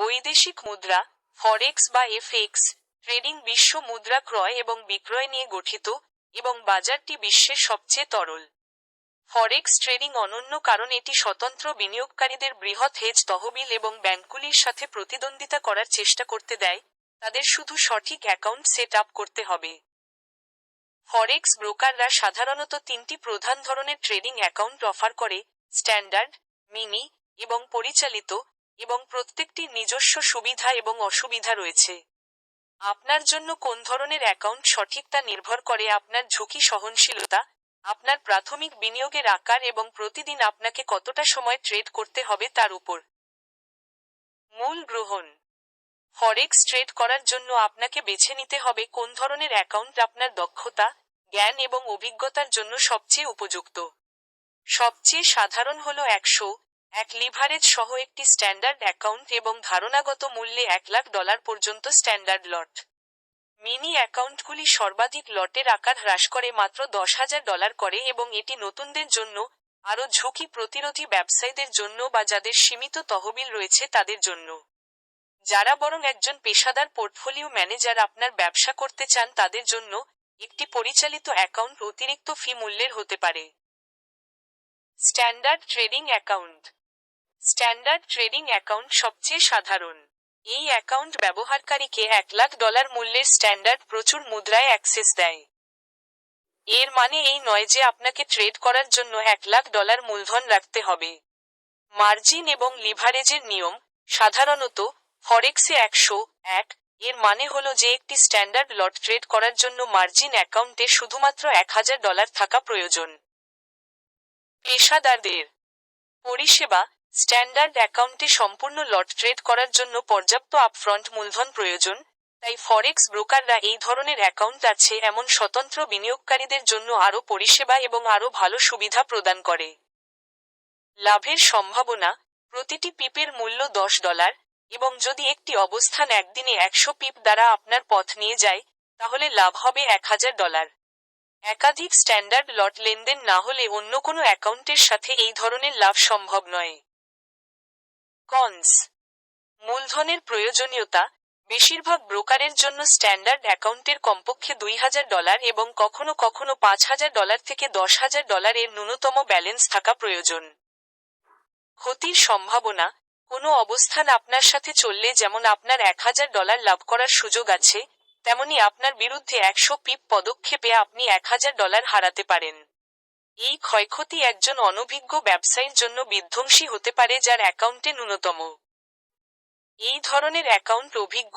বৈদেশিক মুদ্রা ফরেক্স বা এফএক্স ট্রেডিং বিশ্ব মুদ্রা ক্রয় এবং বিক্রয় নিয়ে গঠিত এবং বাজারটি বিশ্বের সবচেয়ে তরল। ফরেক্স ট্রেডিং অনন্য কারণ এটি স্বতন্ত্র বিনিয়োগকারীদের বৃহৎ হেজ তহবিল এবং ব্যাংকগুলির সাথে প্রতিদ্বন্দ্বিতা করার চেষ্টা করতে দেয়। তাদের শুধু সঠিক অ্যাকাউন্ট সেট আপ করতে হবে। ফরেক্স ব্রোকাররা সাধারণত তিনটি প্রধান ধরনের ট্রেডিং অ্যাকাউন্ট অফার করে স্ট্যান্ডার্ড মিনি এবং পরিচালিত এবং প্রত্যেকটির নিজস্ব সুবিধা এবং অসুবিধা রয়েছে। আপনার জন্য কোন ধরনের অ্যাকাউন্ট সঠিক তা নির্ভর করে আপনার ঝুঁকি সহনশীলতা, আপনার প্রাথমিক বিনিয়োগের আকার এবং প্রতিদিন আপনাকে কতটা সময় ট্রেড করতে হবে তার উপর। মূল গ্রহণ। ফরেক্স ট্রেড করার জন্য আপনাকে বেছে নিতে হবে কোন ধরনের অ্যাকাউন্ট আপনার দক্ষতা, জ্ঞান এবং অভিজ্ঞতার জন্য সবচেয়ে উপযুক্ত। সবচেয়ে সাধারণ হল একশো এক লিভারেজ সহ একটি স্ট্যান্ডার্ড অ্যাকাউন্ট এবং ধারণাগত মূল্যে এক লাখ ডলার পর্যন্ত স্ট্যান্ডার্ড লট। মিনি অ্যাকাউন্টগুলি সর্বাধিক লটের আকার হ্রাস করে মাত্র দশ হাজার ডলার করে এবং এটি নতুনদের জন্য, আরও ঝুঁকি প্রতিরোধী ব্যবসায়ীদের জন্য বা যাদের সীমিত তহবিল রয়েছে তাদের জন্য। যারা বরং একজন পেশাদার পোর্টফোলিও ম্যানেজার আপনার ব্যবসা করতে চান তাদের জন্য একটি পরিচালিত অ্যাকাউন্ট অতিরিক্ত ফি মূল্যের হতে পারে। Standard trading account. Standard trading account সবচেয়ে সাধারণ। এই অ্যাকাউন্ট ব্যবহারকারীকে এক লাখ ডলার মূল্যের স্ট্যান্ডার্ড প্রচুর মুদ্রায় অ্যাক্সেস দেয়। এর মানে এই নয় যে আপনাকে ট্রেড করার জন্য এক লাখ ডলার মূলধন রাখতে হবে। মার্জিন এবং লিভারেজের নিয়ম, সাধারণত ফরেক্সে একশো এক, এর মানে হল যে একটি স্ট্যান্ডার্ড লট ট্রেড করার জন্য মার্জিন অ্যাকাউন্টে শুধুমাত্র এক হাজার ডলার থাকা প্রয়োজন। পেশাদারদের পরিষেবা স্ট্যান্ডার্ড অ্যাকাউন্টে সম্পূর্ণ লট ট্রেড করার জন্য পর্যাপ্ত আপফ্রন্ট মূলধন প্রয়োজন, তাই ফরেক্স ব্রোকাররা এই ধরনের অ্যাকাউন্ট আছে এমন স্বতন্ত্র বিনিয়োগকারীদের জন্য আরও পরিষেবা এবং আরও ভালো সুবিধা প্রদান করে। লাভের সম্ভাবনা, প্রতিটি পিপের মূল্য দশ ডলার এবং যদি একটি অবস্থান একদিনে একশো পিপ দ্বারা আপনার পথ নিয়ে যায়, তাহলে লাভ হবে এক হাজার ডলার। একাধিক স্ট্যান্ডার্ড লট লেনদেন না হলে অন্য কোনো অ্যাকাউন্টের সাথে এই ধরনের লাভ সম্ভব নয়। কনস। মূলধনের প্রয়োজনীয়তা বেশিরভাগ ব্রোকারের জন্য স্ট্যান্ডার্ড অ্যাকাউন্টের কমপক্ষে দুই হাজার ডলার এবং কখনো কখনো পাঁচ হাজার ডলার থেকে দশ হাজার ডলারের ন্যূনতম ব্যালেন্স থাকা প্রয়োজন। ক্ষতির সম্ভাবনা, কোনো অবস্থান আপনার সাথে চললে যেমন আপনার এক হাজার ডলার লাভ করার সুযোগ আছে, তেমনি আপনার বিরুদ্ধে একশো পিপ পদক্ষেপে আপনি এক হাজার ডলার হারাতে পারেন। এই ক্ষয়ক্ষতি একজন অনভিজ্ঞ ব্যবসায়ীর জন্য বিধ্বংসী হতে পারে যার অ্যাকাউন্টে ন্যূনতম। এই ধরনের অ্যাকাউন্ট অভিজ্ঞ,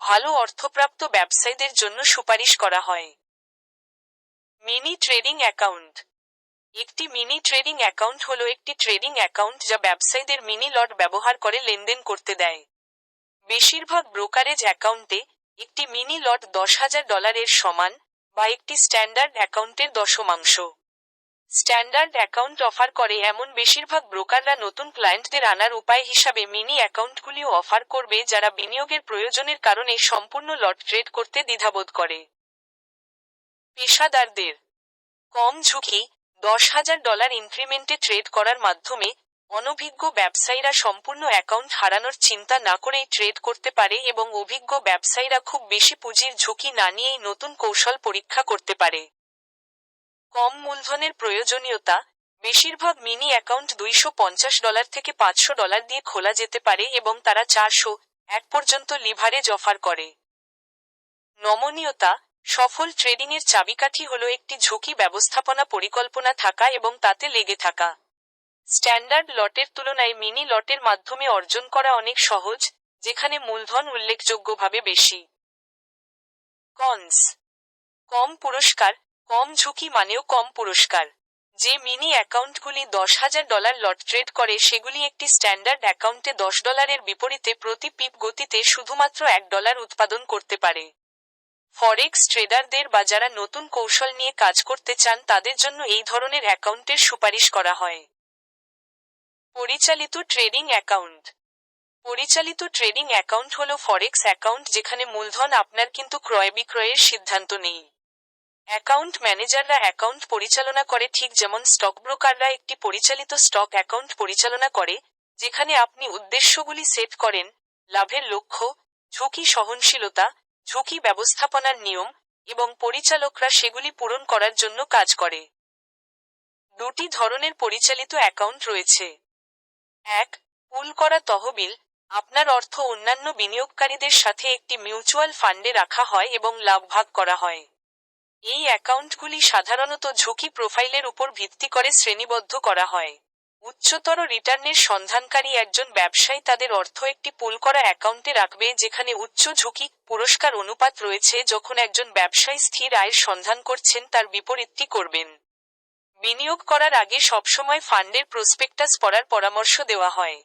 ভালো অর্থপ্রাপ্ত ব্যবসায়ীদের জন্য সুপারিশ করা হয়। Mini trading account. একটি মিনি ট্রেডিং অ্যাকাউন্ট হল একটি ট্রেডিং অ্যাকাউন্ট যা ব্যবসায়ীদের মিনি লট ব্যবহার করে লেনদেন করতে দেয়। বেশিরভাগ ব্রোকারেজ অ্যাকাউন্টে একটি মিনি লট দশ হাজার ডলারের সমান বা একটি স্ট্যান্ডার্ড অ্যাকাউন্টের দশমাংশ। স্ট্যান্ডার্ড অ্যাকাউন্ট অফার করে এমন বেশিরভাগ ব্রোকাররা নতুন ক্লায়েন্টদের আনার উপায় হিসাবে মিনি অ্যাকাউন্টগুলিও অফার করবে যারা বিনিয়োগের প্রয়োজনের কারণে সম্পূর্ণ লট ট্রেড করতে দ্বিধাবোধ করে। পেশাদারদের কম ঝুঁকি, দশ হাজার ডলার ইনক্রিমেন্টে ট্রেড করার মাধ্যমে অনভিজ্ঞ ব্যবসায়ীরা সম্পূর্ণ অ্যাকাউন্ট হারানোর চিন্তা না করেই ট্রেড করতে পারে এবং অভিজ্ঞ ব্যবসায়ীরা খুব বেশি পুঁজির ঝুঁকি না নিয়েই নতুন কৌশল পরীক্ষা করতে পারে। কম মূলধনের প্রয়োজনীয়তা, বেশিরভাগ মিনি অ্যাকাউন্ট দুইশো পঞ্চাশ ডলার থেকে পাঁচশো ডলার দিয়ে খোলা যেতে পারে এবং তারা চারশো এক পর্যন্ত লিভারেজ অফার করে। নমনীয়তা, সফল ট্রেডিংয়ের চাবিকাঠি হল একটি ঝুঁকি ব্যবস্থাপনা পরিকল্পনা থাকা এবং তাতে লেগে থাকা। স্ট্যান্ডার্ড লটের তুলনায় মিনি লটের মাধ্যমে অর্জন করা অনেক সহজ, যেখানে মূলধন উল্লেখযোগ্যভাবে বেশি। কনস, কম পুরস্কার কম ঝুঁকি মানেও কম পুরস্কার। যে মিনি অ্যাকাউন্টগুলি দশ হাজার ডলার লট ট্রেড করে, সেগুলি একটি স্ট্যান্ডার্ড অ্যাকাউন্টে দশ ডলারের বিপরীতে প্রতি পিপ গতিতে শুধুমাত্র এক ডলার উৎপাদন করতে পারে। ফরেক্স ট্রেডারদের বা যারা নতুন কৌশল নিয়ে কাজ করতে চান, তাদের জন্য এই ধরনের অ্যাকাউন্টের সুপারিশ করা হয়। পরিচালিত ট্রেডিং অ্যাকাউন্ট। পরিচালিত ট্রেডিং অ্যাকাউন্ট হল ফরেক্স অ্যাকাউন্ট, যেখানে মূলধন আপনার কিন্তু ক্রয় বিক্রয়ের সিদ্ধান্ত নেই। অ্যাকাউন্ট ম্যানেজাররা অ্যাকাউন্ট পরিচালনা করে ঠিক যেমন স্টক ব্রোকাররা একটি পরিচালিত স্টক অ্যাকাউন্ট পরিচালনা করে, যেখানে আপনি উদ্দেশ্যগুলি সেট করেন, লাভের লক্ষ্য, ঝুঁকি সহনশীলতা, ঝুঁকি ব্যবস্থাপনার নিয়ম এবং পরিচালকরা সেগুলি পূরণ করার জন্য কাজ করে। দুটি ধরনের পরিচালিত অ্যাকাউন্ট রয়েছে। এক, পুল করা তহবিল, আপনার অর্থ অন্যান্য বিনিয়োগকারীদের সাথে একটি মিউচুয়াল ফান্ডে রাখা হয় এবং লাভ ভাগ করা হয়। এই অ্যাকাউন্টগুলি সাধারণত ঝুঁকি প্রোফাইলের উপর ভিত্তি করে শ্রেণীবদ্ধ করা হয়। উচ্চতর রিটার্নের সন্ধানকারী একজন ব্যবসায়ী তাদের অর্থ একটি পুল করা অ্যাকাউন্টে রাখবে যেখানে উচ্চ ঝুঁকি পুরস্কার অনুপাত রয়েছে যখন একজন ব্যবসায়ী স্থির আয়ের সন্ধান করছেন তার বিপরীতটি করবেন। বিনিয়োগ করার আগে সবসময় ফান্ডের প্রসপেক্টাস পড়ার পরামর্শ দেওয়া হয়।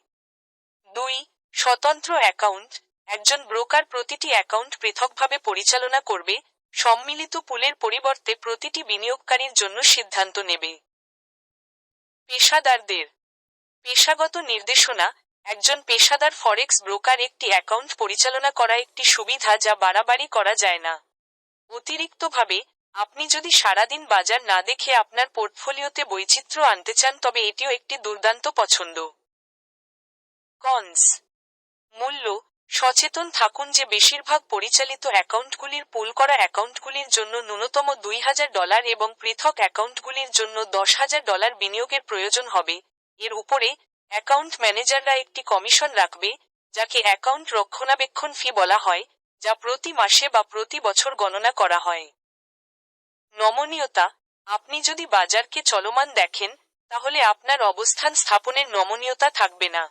দুই, স্বতন্ত্র অ্যাকাউন্ট। একজন ব্রোকার প্রতিটি অ্যাকাউন্ট পৃথকভাবে পরিচালনা করবে সম্মিলিত পুলের পরিবর্তে প্রতিটি বিনিয়োগকারীর জন্য সিদ্ধান্ত নেবে। পেশাদারদের। পেশাগত নির্দেশনা, একজন পেশাদার ফরেক্স ব্রোকার একটি অ্যাকাউন্ট পরিচালনা করা একটি সুবিধা যা বাড়াবাড়ি করা যায় না। অতিরিক্তভাবে, আপনি যদি সারাদিন বাজার না দেখে আপনার পোর্টফোলিওতে বৈচিত্র্য আনতে চান, তবে এটিও একটি দুর্দান্ত পছন্দ। কনস। মূল্য সচেতন থাকুন যে বেশিরভাগ পরিচালিত অ্যাকাউন্টগুলির পুল করা অ্যাকাউন্টগুলির জন্য ন্যূনতম দুই হাজার ডলার এবং পৃথক অ্যাকাউন্টগুলির জন্য দশ হাজার ডলার বিনিয়োগের প্রয়োজন হবে। এর উপরে অ্যাকাউন্ট ম্যানেজাররা একটি কমিশন রাখবে, যাকে অ্যাকাউন্ট রক্ষণাবেক্ষণ ফি বলা হয়, যা প্রতি মাসে বা প্রতি বছর গণনা করা হয়। নমনীয়তা, আপনি যদি বাজারকে চলমান দেখেন, তাহলে আপনার অবস্থান স্থাপনের নমনীয়তা থাকবে না।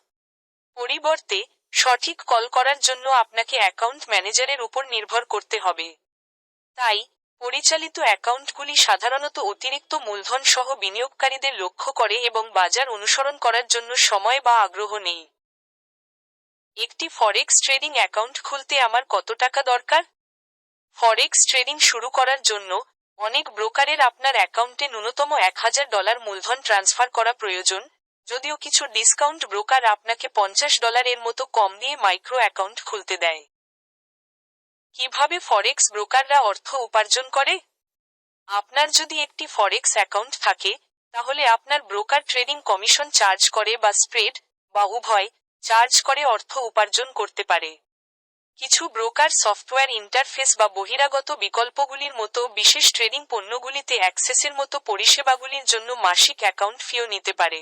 পরিবর্তে সঠিক কল করার জন্য আপনাকে অ্যাকাউন্ট ম্যানেজারের উপর নির্ভর করতে হবে। তাই, পরিচালিত অ্যাকাউন্টগুলি সাধারণত অতিরিক্ত মূলধন সহ বিনিয়োগকারীদের লক্ষ্য করে এবং বাজার অনুসরণ করার জন্য সময় বা আগ্রহ নেই। একটি ফরেক্স ট্রেডিং অ্যাকাউন্ট খুলতে আমার কত টাকা দরকার? ফরেক্স ট্রেডিং শুরু করার জন্য অনেক ব্রোকারের আপনার অ্যাকাউন্টে ন্যূনতম এক হাজার ডলার মূলধন ট্রান্সফার করা প্রয়োজন। যদিও কিছু ডিসকাউন্ট ব্রোকার আপনাকে পঞ্চাশ ডলারের মতো কম দিয়ে মাইক্রো অ্যাকাউন্ট খুলতে দেয়। কীভাবে ফরেক্স ব্রোকাররা অর্থ উপার্জন করে? আপনার যদি একটি ফরেক্স অ্যাকাউন্ট থাকে, তাহলে আপনার ব্রোকার ট্রেডিং কমিশন চার্জ করে বা স্প্রেড বা উভয় চার্জ করে অর্থ উপার্জন করতে পারে। কিছু ব্রোকার সফটওয়্যার ইন্টারফেস বা বহিরাগত বিকল্পগুলির মতো বিশেষ ট্রেডিং পণ্যগুলিতে অ্যাক্সেসের মতো পরিষেবাগুলির জন্য মাসিক অ্যাকাউন্ট ফিও নিতে পারে।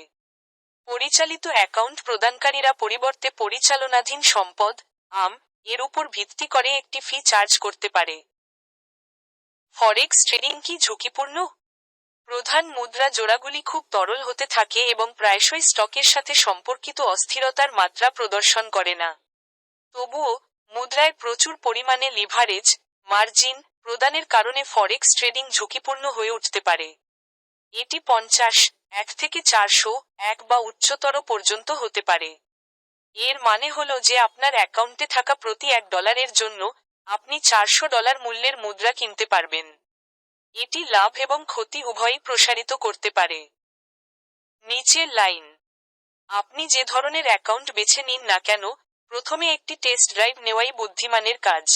পরিচালিত অ্যাকাউন্ট প্রদানকারীরা পরিবর্তে পরিচালনাধীন সম্পদ, আম, এর উপর ভিত্তি করে একটি ফি চার্জ করতে পারে। ফরেক্স ট্রেডিং কি ঝুঁকিপূর্ণ? প্রধান মুদ্রা জোড়াগুলি খুব তরল হতে থাকে এবং প্রায়শই স্টকের সাথে সম্পর্কিত অস্থিরতার মাত্রা প্রদর্শন করে না। তবুও, মুদ্রায় প্রচুর পরিমাণে লিভারেজ মার্জিন প্রদানের কারণে ফরেক্স ট্রেডিং ঝুঁকিপূর্ণ হয়ে উঠতে পারে। এটি পঞ্চাশ এক থেকে চারশো এক বা উচ্চতর পর্যন্ত হতে পারে। এর মানে হল যে আপনার অ্যাকাউন্টে থাকা প্রতি এক ডলারের জন্য আপনি চারশো ডলার মূল্যের মুদ্রা কিনতে পারবেন। এটি লাভ এবং ক্ষতি উভয়ই প্রসারিত করতে পারে। নিচের লাইন। আপনি যে ধরনের অ্যাকাউন্ট বেছে নিন না কেন, প্রথমে একটি টেস্ট ড্রাইভ নেওয়াই বুদ্ধিমানের কাজ।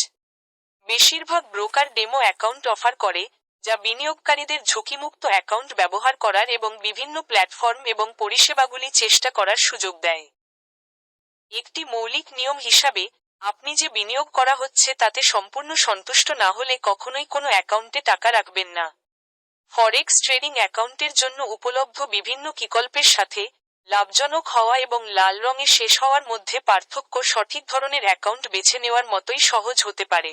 বেশিরভাগ ব্রোকার ডেমো অ্যাকাউন্ট অফার করে যা বিনিয়োগকারীদের ঝুঁকিমুক্ত অ্যাকাউন্ট ব্যবহার করার এবং বিভিন্ন প্ল্যাটফর্ম এবং পরিষেবাগুলি চেষ্টা করার সুযোগ দেয়। একটি মৌলিক নিয়ম হিসাবে, আপনি যে বিনিয়োগ করা হচ্ছে তাতে সম্পূর্ণ সন্তুষ্ট না হলে কখনোই কোনো অ্যাকাউন্টে টাকা রাখবেন না। ফরেক্স ট্রেডিং অ্যাকাউন্টের জন্য উপলব্ধ বিভিন্ন বিকল্পের সাথে, লাভজনক হওয়া এবং লাল রঙে শেষ হওয়ার মধ্যে পার্থক্য সঠিক ধরনের অ্যাকাউন্ট বেছে নেওয়ার মতোই সহজ হতে পারে।